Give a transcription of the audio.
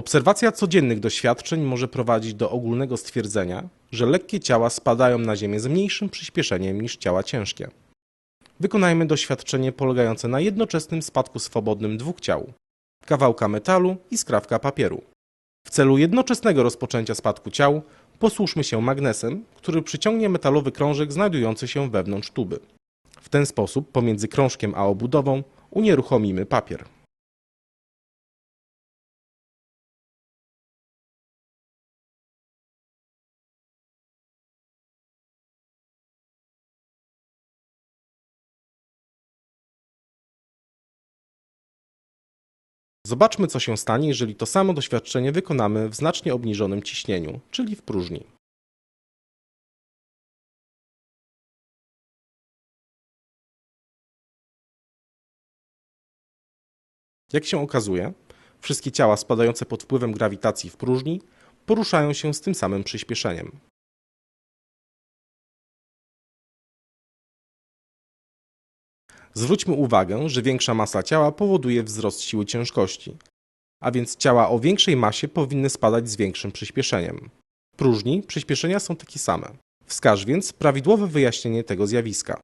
Obserwacja codziennych doświadczeń może prowadzić do ogólnego stwierdzenia, że lekkie ciała spadają na Ziemię z mniejszym przyspieszeniem niż ciała ciężkie. Wykonajmy doświadczenie polegające na jednoczesnym spadku swobodnym dwóch ciał kawałka metalu i skrawka papieru. W celu jednoczesnego rozpoczęcia spadku ciał posłużmy się magnesem, który przyciągnie metalowy krążek znajdujący się wewnątrz tuby. W ten sposób pomiędzy krążkiem a obudową unieruchomimy papier. Zobaczmy, co się stanie, jeżeli to samo doświadczenie wykonamy w znacznie obniżonym ciśnieniu, czyli w próżni. Jak się okazuje, wszystkie ciała spadające pod wpływem grawitacji w próżni poruszają się z tym samym przyspieszeniem. Zwróćmy uwagę, że większa masa ciała powoduje wzrost siły ciężkości, a więc ciała o większej masie powinny spadać z większym przyspieszeniem. Próżni przyspieszenia są takie same. Wskaż więc prawidłowe wyjaśnienie tego zjawiska.